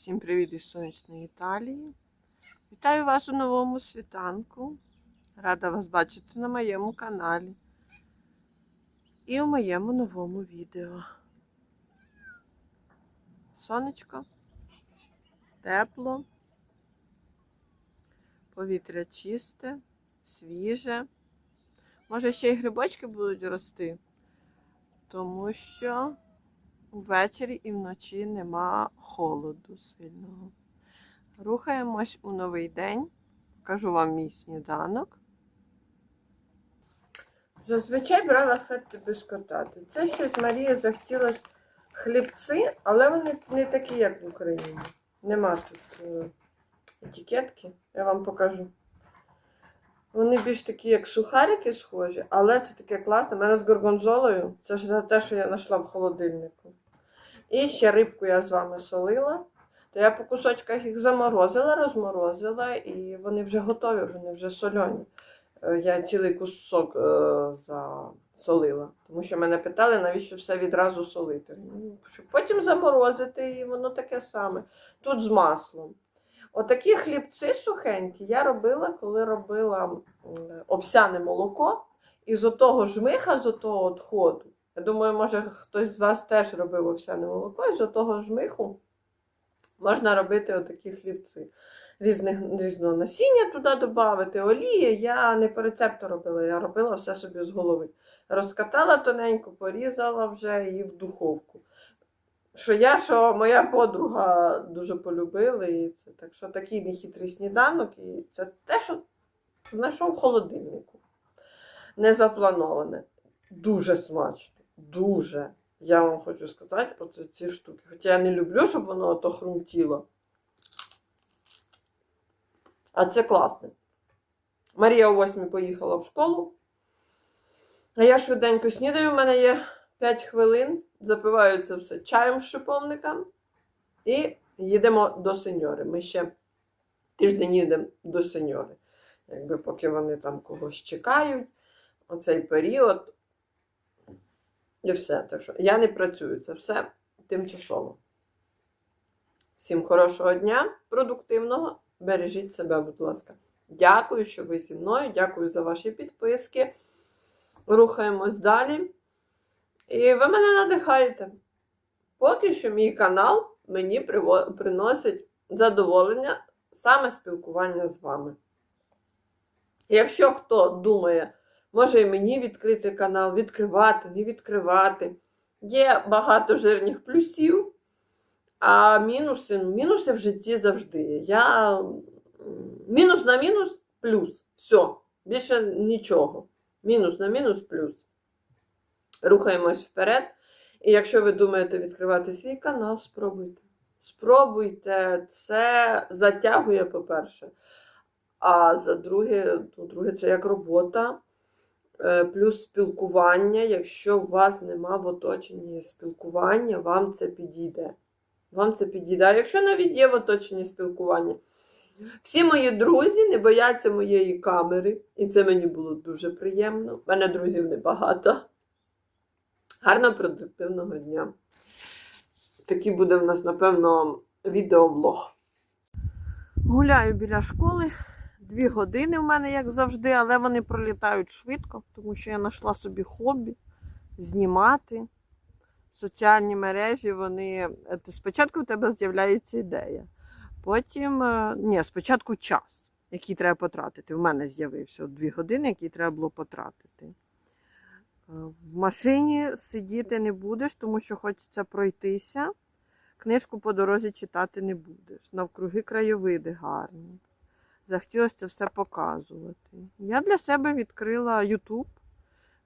Всім привіт із сонячної Італії. Вітаю вас у новому світанку. Рада вас бачити на моєму каналі і у моєму новому відео. Сонечко, тепло, повітря чисте, свіже. Може, ще й грибочки будуть рости, тому що Ввечері і вночі нема холоду сильного. Рухаємось у новий день. Покажу вам мій сніданок. Зазвичай брала фетти безкотати. Це щось Марія захотіла хлібці, але вони не такі, як в Україні. Нема тут е, етикетки. Я вам покажу. Вони більш такі, як сухарики схожі, але це таке класне. У мене з горгонзолою. Це ж те, що я знайшла в холодильнику. І ще рибку я з вами солила. То я по кусочках їх заморозила, розморозила, і вони вже готові, вони вже сольоні. Е, Я цілий кусок е, засолила. Тому що мене питали, навіщо все відразу солити. Ну, щоб потім заморозити, і воно таке саме. Тут з маслом. Отакі хлібці сухенькі я робила, коли робила м, овсяне молоко. І з отого жмиха, з отого от ходу. Я думаю, може хтось з вас теж робив овсяне молоко, і з отого жмиху можна робити отакі хлібці. Різних, різного насіння туди додати, олії. Я не по рецепту робила, я робила все собі з голови. Розкатала тоненько, порізала вже і в духовку. Що я, що моя подруга дуже полюбили. І це, так що такий нехитрий сніданок, і це те, що знайшов в холодильнику. Не заплановане. Дуже смачно. Дуже. Я вам хочу сказати про ці штуки. Хоча я не люблю, щоб воно ото хрумтіло. А це класне. Марія о 8 поїхала в школу. А я швиденько снідаю, у мене є 5 хвилин. Запиваю це все чаєм з шиповником. І їдемо до сеньори. Ми ще тиждень їдемо до сеньори. Якби поки вони там когось чекають, оцей період. І все. Так що я не працюю, це все тимчасово. Всім хорошого дня, продуктивного. Бережіть себе, будь ласка. Дякую, що ви зі мною. Дякую за ваші підписки. Рухаємось далі. І ви мене надихаєте. Поки що мій канал мені приносить задоволення саме спілкування з вами. Якщо хто думає, може і мені відкрити канал, відкривати, не відкривати, є багато жирних плюсів, а мінуси, ну, мінуси в житті завжди. Я мінус на мінус плюс. Все, більше нічого. Мінус на мінус плюс. Рухаємось вперед. І якщо ви думаєте відкривати свій канал, спробуйте. Спробуйте, це затягує, по-перше. А за друге, ну, друге, це як робота, плюс спілкування. Якщо у вас нема в оточенні спілкування, вам це підійде. Вам це підійде. А якщо навіть є в оточенні спілкування, всі мої друзі не бояться моєї камери, і це мені було дуже приємно. У мене друзів небагато. Гарного продуктивного дня. Такий буде в нас, напевно, відеоблог. Гуляю біля школи. Дві години в мене, як завжди, але вони пролітають швидко, тому що я знайшла собі хобі знімати. Соціальні мережі, вони. е, Спочатку в тебе з'являється ідея. Потім, е, ні, спочатку час, який треба потратити. У мене з'явився дві години, які треба було потратити. Е, В машині сидіти не будеш, тому що хочеться пройтися. Книжку по дорозі читати не будеш. Навкруги краєвиди гарні. Захотілося це все показувати. Я для себе відкрила YouTube,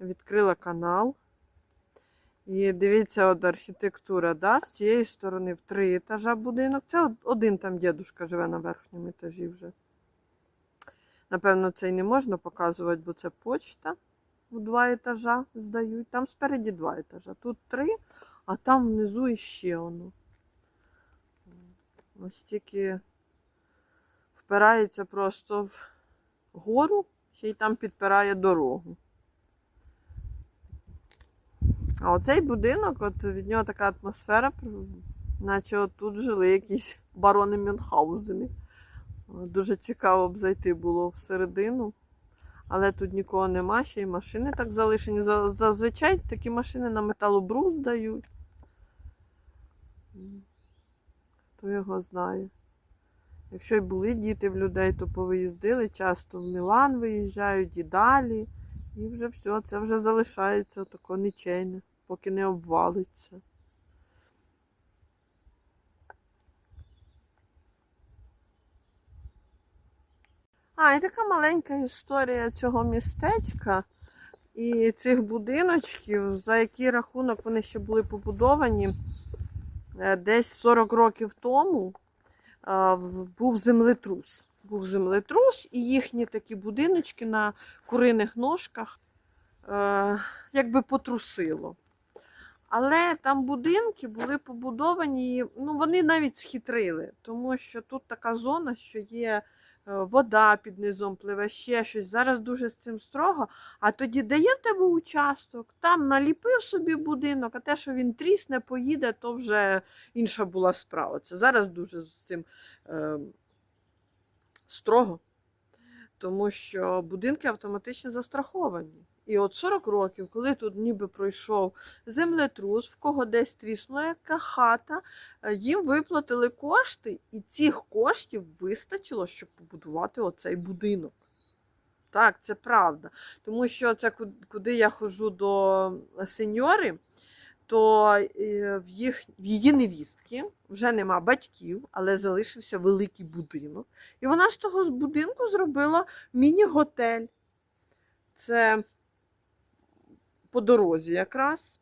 відкрила канал. І дивіться, от архітектура, да? з цієї сторони в три етажа будинок. Це один там дідушка живе на верхньому етажі вже. Напевно, це й не можна показувати, бо це почта. У два етажа здають. Там спереді два етажа. Тут три, а там внизу іще воно. Ось тільки впирається просто в гору, ще й там підпирає дорогу. А оцей будинок, от від нього така атмосфера, наче от тут жили якісь барони Мюнхгаузені. Дуже цікаво б зайти було всередину. Але тут нікого нема, ще й машини так залишені. Зазвичай такі машини на металобрус здають. М. Хто його знає. Якщо й були діти в людей, то повиїздили, часто в Мілан виїжджають і далі. І вже все, це вже залишається тако нічейне, поки не обвалиться. А, і така маленька історія цього містечка і цих будиночків, за який рахунок вони ще були побудовані е, десь 40 років тому був землетрус. Був землетрус, і їхні такі будиночки на куриних ножках е, якби потрусило. Але там будинки були побудовані, ну вони навіть схитрили, тому що тут така зона, що є вода під низом пливе, ще щось. Зараз дуже з цим строго. А тоді дає в тебе участок, там наліпив собі будинок, а те, що він трісне, поїде, то вже інша була справа. Це зараз дуже з цим е, строго, тому що будинки автоматично застраховані. І от 40 років, коли тут ніби пройшов землетрус, в кого десь тріснула яка хата, е, їм виплатили кошти, і цих коштів вистачило, щоб побудувати оцей будинок. Так, це правда. Тому що це куди я ходжу до сеньори, то е, в, їх, в її невістки вже нема батьків, але залишився великий будинок. І вона з того будинку зробила міні-готель. Це по дорозі якраз.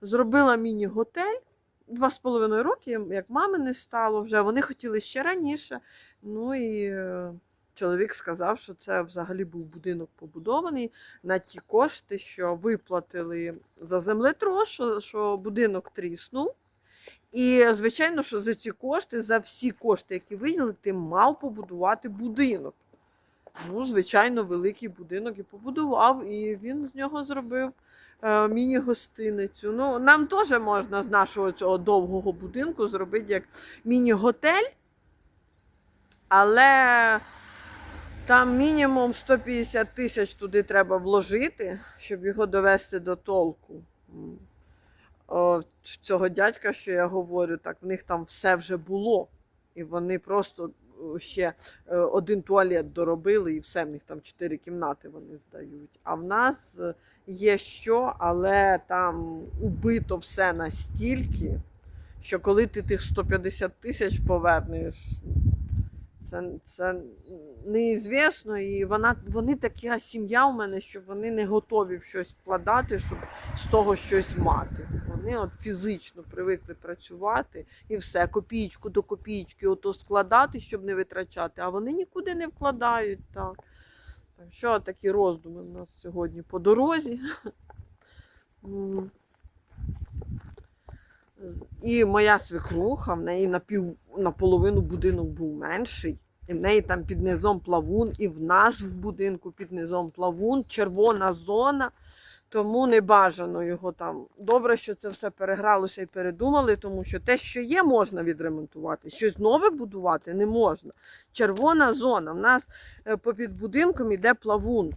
Зробила міні-готель. Два з половиною роки, як мами не стало вже, вони хотіли ще раніше. Ну і е, чоловік сказав, що це взагалі був будинок побудований на ті кошти, що виплатили за землетрос, що, що будинок тріснув. І, звичайно, що за ці кошти, за всі кошти, які виділили, ти мав побудувати будинок. Ну, звичайно, великий будинок і побудував, і він з нього зробив е, міні-гостиницю. Ну, нам теж можна з нашого цього довгого будинку зробити як міні-готель, але там мінімум 150 тисяч туди треба вложити, щоб його довести до толку. Цього дядька, що я говорю, так в них там все вже було. І вони просто ще е, один туалет доробили, і все, в них там чотири кімнати вони здають. А в нас е, є що, але там убито все настільки, що коли ти тих 150 тисяч повернеш, це, це неізвісно. І вона, вони така сім'я у мене, що вони не готові в щось вкладати, щоб з того щось мати. Вони от фізично привикли працювати і все, копійку до копійки, ото складати, щоб не витрачати, а вони нікуди не вкладають. Так, так що такі роздуми в нас сьогодні по дорозі. І моя свекруха, в неї напів, наполовину будинок був менший. І в неї там під низом плавун, і в нас в будинку під низом плавун, червона зона. Тому не бажано його там. Добре, що це все перегралося і передумали, тому що те, що є, можна відремонтувати. Щось нове будувати не можна. Червона зона. В нас е, попід будинком іде плавун.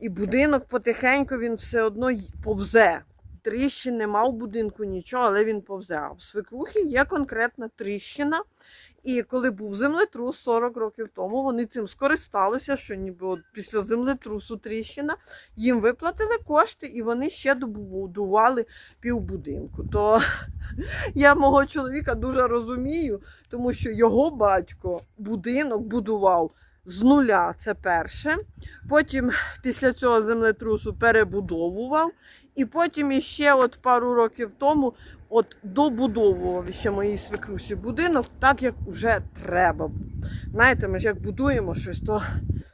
І будинок потихеньку він все одно повзе. Тріщин нема в будинку нічого, але він повзе. А в свекрухі є конкретна тріщина. І коли був землетрус 40 років тому, вони цим скористалися, що ніби от після землетрусу тріщина, їм виплатили кошти, і вони ще добудували півбудинку. То я мого чоловіка дуже розумію, тому що його батько будинок будував з нуля, це перше. Потім після цього землетрусу перебудовував. І потім іще от пару років тому от добудовував ще моїй свекрусі будинок, так як вже треба. Знаєте, ми ж як будуємо щось, то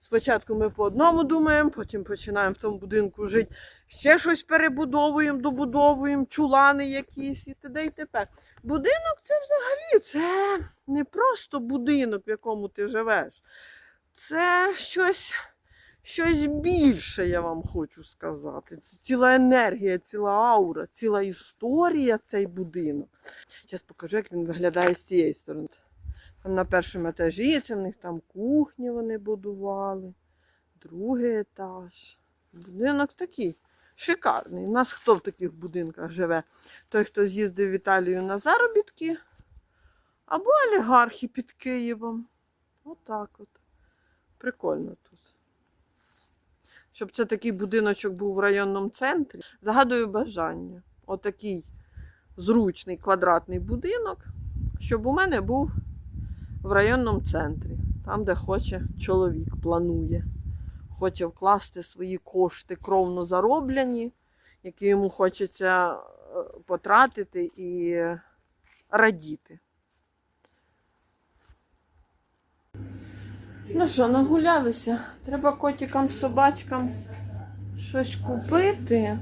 спочатку ми по одному думаємо, потім починаємо в тому будинку жити, ще щось перебудовуємо, добудовуємо, чулани якісь і т.д. і тепер. Будинок це взагалі це не просто будинок, в якому ти живеш. Це щось, щось більше, я вам хочу сказати. Це ціла енергія, ціла аура, ціла історія цей будинок. Зараз покажу, як він виглядає з цієї сторони. Там на першому етажі, це в них там кухні вони будували, другий етаж. Будинок такий шикарний. У нас хто в таких будинках живе? Той, хто з'їздив в Італію на заробітки, або олігархи під Києвом. Отак от. Прикольно тут. Щоб це такий будиночок був в районному центрі. Загадую бажання. Отакий зручний квадратний будинок, щоб у мене був в районному центрі, там, де хоче чоловік, планує. Хоче вкласти свої кошти кровно зароблені, які йому хочеться е, потратити і радіти. Ну що, нагулялися? Треба котикам, собачкам щось купити,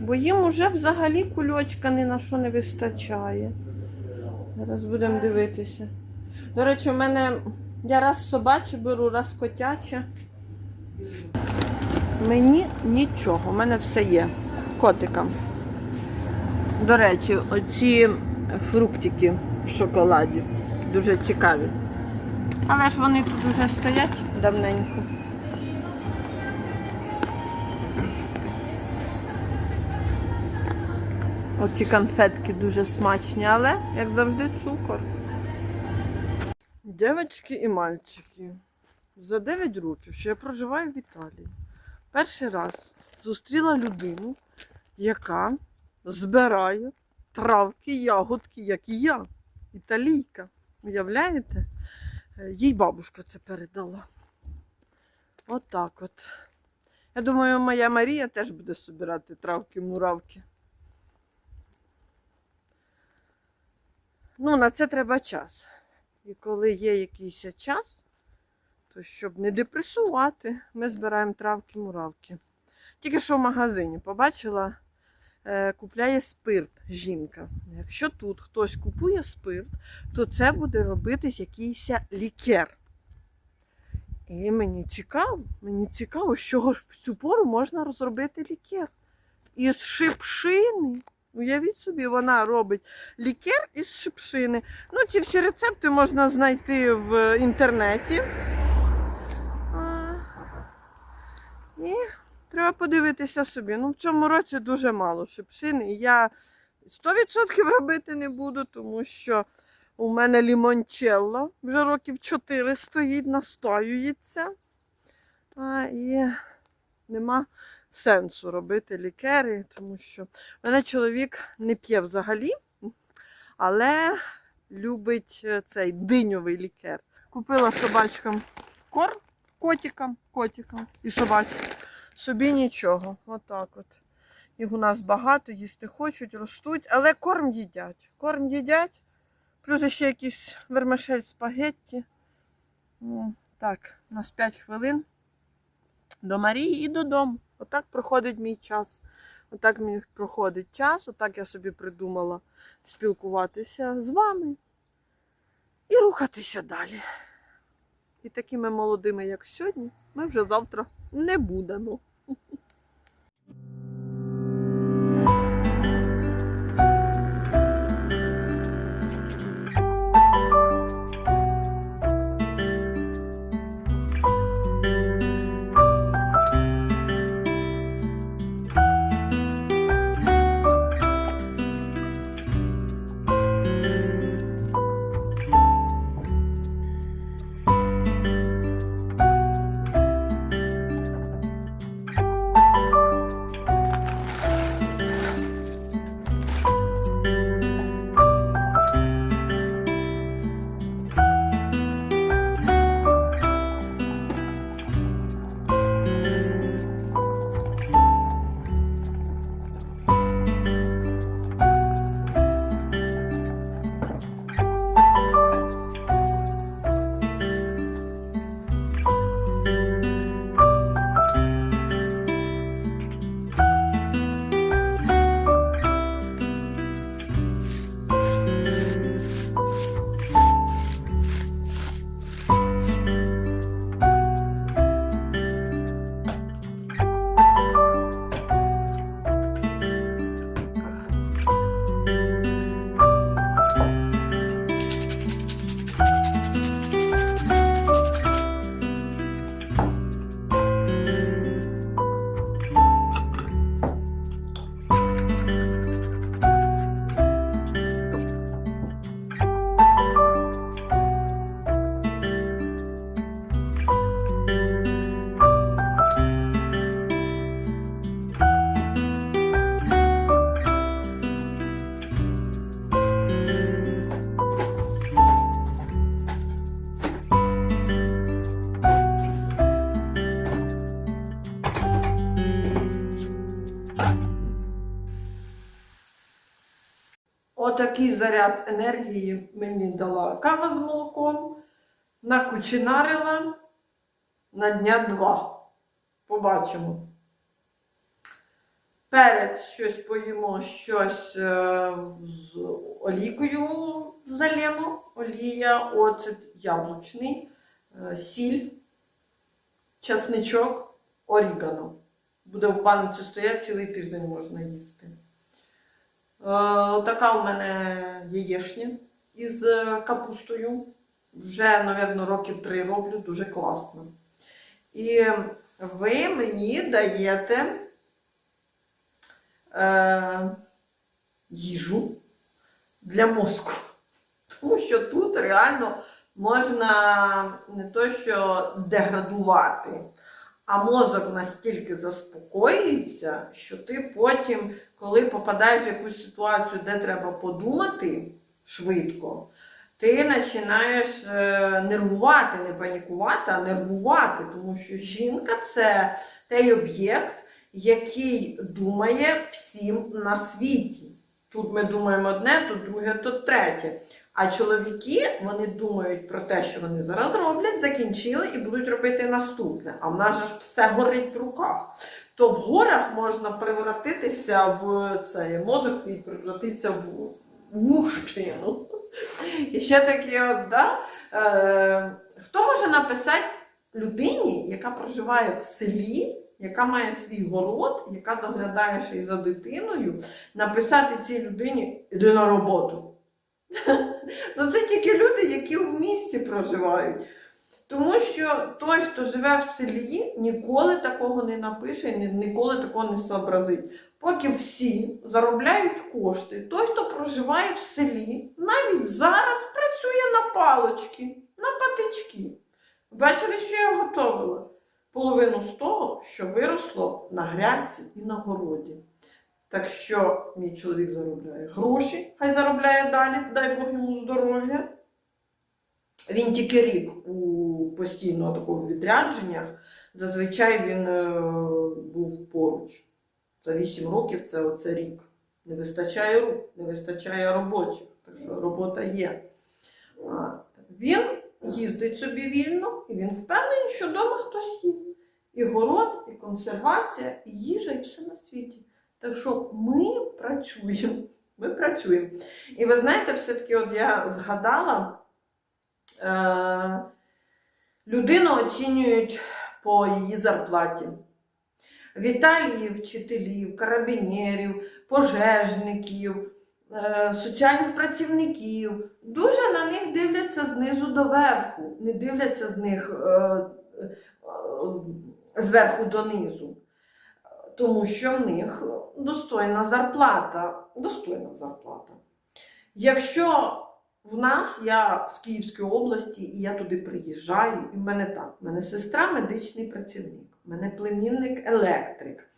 бо їм уже взагалі кульочка ні на що не вистачає. Зараз будемо дивитися. До речі, у мене я раз собаче беру, раз котяче. Мені нічого, у мене все є. Котикам. До речі, оці фруктики в шоколаді дуже цікаві. Але ж вони тут вже стоять давненько. Оці конфетки дуже смачні, але, як завжди, цукор. Дівчатки і мальчики, за 9 років, що я проживаю в Італії, перший раз зустріла людину, яка збирає травки, ягодки, як і я, італійка. Уявляєте? Е, Їй бабушка це передала. Отак от, Я думаю, моя Марія теж буде збирати травки-муравки. Ну, на це треба час. І коли є якийсь час, то щоб не депресувати, ми збираємо травки-муравки. Тільки що в магазині побачила, купляє спирт жінка. Якщо тут хтось купує спирт, то це буде робитись якийсь лікер. І мені цікаво, мені цікаво, з чого в цю пору можна розробити лікер. Із шипшини. Уявіть собі, вона робить лікер із шипшини. Ну, ці всі рецепти можна знайти в інтернеті. І треба подивитися собі. Ну, в цьому році дуже мало шипшини. Я 100% робити не буду, тому що у мене лімончелло вже років 4 стоїть, настоюється. А, і нема сенсу робити лікери, тому що в мене чоловік не п'є взагалі, але любить е, цей диньовий лікер. Купила собачкам корм, котикам, котикам і собачкам. Собі нічого. Отак от. Їх у нас багато, їсти хочуть, ростуть, але корм їдять. Корм їдять, плюс ще якісь вермишель спагетті. Ну, Так, у нас 5 хвилин до Марії і додому. Отак проходить мій час. Отак мій проходить час, отак я собі придумала спілкуватися з вами і рухатися далі. І такими молодими, як сьогодні, ми вже завтра не будемо. Отакий заряд енергії мені дала кава з молоком, накучинарила на дня два. Побачимо. Перець щось поїмо, щось е, з олійкою залємо. Олія, оцет яблучний, е, сіль, часничок, орігано. Буде в банці стояти цілий тиждень можна їсти. Е, така у мене яєшня із е, капустою. Вже, мабуть, років три роблю, дуже класно. І ви мені даєте е, їжу для мозку. Тому що тут реально можна не то що деградувати, а мозок настільки заспокоюється, що ти потім, коли попадаєш в якусь ситуацію, де треба подумати швидко, ти починаєш е, нервувати, не панікувати, а нервувати, тому що жінка це той об'єкт, який думає всім на світі. Тут ми думаємо одне, тут друге, тут третє. А чоловіки вони думають про те, що вони зараз роблять, закінчили і будуть робити наступне. А в нас же все горить в руках. То в горах можна превратитися в цей мозок твій превратиться в мужчину. І ще такі, от, да? е, хто може написати людині, яка проживає в селі, яка має свій город, яка доглядає ще й за дитиною, написати цій людині іди на роботу. Ну, це тільки люди, які в місті проживають. Тому що той, хто живе в селі, ніколи такого не напише і ніколи такого не сообразить. Поки всі заробляють кошти, той, хто проживає в селі, навіть зараз працює на палочки, на патички. Бачили, що я готувала? Половину з того, що виросло на грядці і на городі. Так що мій чоловік заробляє гроші, хай заробляє далі, дай Бог йому здоров'я. Він тільки рік у постійно такому відрядженнях. Зазвичай він е, був поруч. За 8 років це оце рік. Не вистачає рук, не вистачає робочих. Так що робота є. Він їздить собі вільно, і він впевнений, що вдома хтось є. І город, і консервація, і їжа, і все на світі. Так що ми працюємо. Ми працюємо. І ви знаєте, все-таки от я згадала, е, людину оцінюють по її зарплаті. В Італії вчителів, карабінерів, пожежників, е, соціальних працівників. Дуже на них дивляться знизу до верху, не дивляться з них е, е, зверху донизу. Тому що в них достойна зарплата. Достойна зарплата. Якщо в нас, я з Київської області, і я туди приїжджаю, і в мене так, в мене сестра медичний працівник, в мене племінник електрик,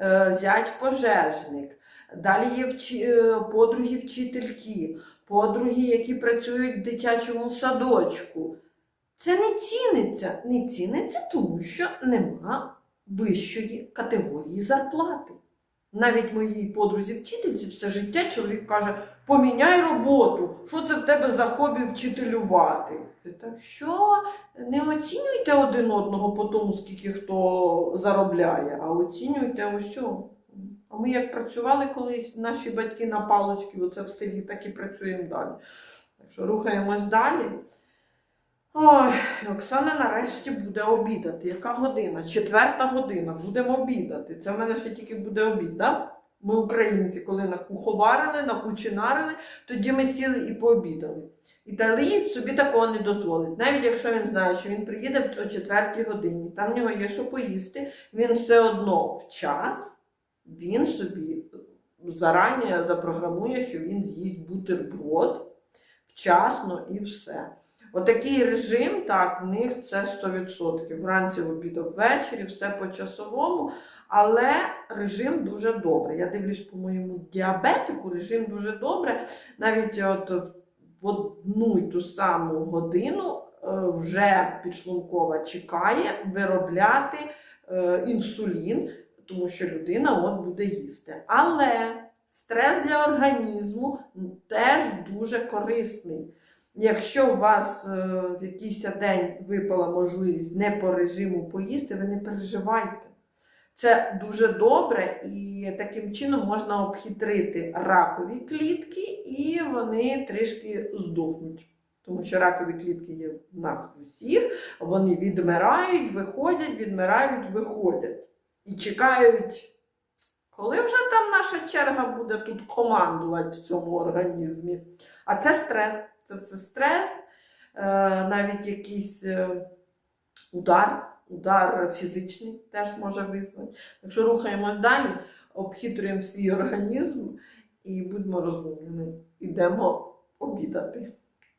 е, зять пожежник, далі є вчи- е, подруги вчительки, подруги, які працюють в дитячому садочку. Це не ціниться. Не ціниться, тому що нема вищої категорії зарплати. Навіть моїй подрузі вчительці все життя чоловік каже: поміняй роботу, що це в тебе за хобі вчителювати. Так що не оцінюйте один одного по тому, скільки хто заробляє, а оцінюйте усього. А ми як працювали колись, наші батьки на палочки, оце в селі, так і працюємо далі. Так що рухаємось далі. Ой, Оксана нарешті буде обідати. Яка година? Четверта година. Будемо обідати. Це в мене ще тільки буде обід, да? Ми, українці, коли накуховарили, накучинарили, тоді ми сіли і пообідали. Італієць собі такого не дозволить. Навіть якщо він знає, що він приїде о четвертій годині, там в нього є що поїсти, він все одно в час він собі зарані запрограмує, що він з'їсть бутерброд вчасно і все. Отакий режим, так, в них це 100%. Вранці, в обід, ввечері, все по часовому, але режим дуже добрий. Я дивлюсь по моєму діабетику, режим дуже добре. Навіть от в в одну й ту саму годину е, вже підшлункова чекає виробляти е, інсулін, тому що людина от буде їсти. Але Стрес для організму теж дуже корисний. Якщо у вас е, в якийсь день випала можливість не по режиму поїсти, ви не переживайте. Це дуже добре, і таким чином можна обхитрити ракові клітки, і вони трішки здохнуть. Тому що ракові клітки є в нас усіх, вони відмирають, виходять, відмирають, виходять. І чекають, коли вже там наша черга буде тут командувати в цьому організмі. А це стрес, це все стрес, е, навіть якийсь е, удар, удар фізичний теж може визвати. Якщо рухаємось далі, обхитруємо свій організм і будьмо розумними. Ідемо обідати.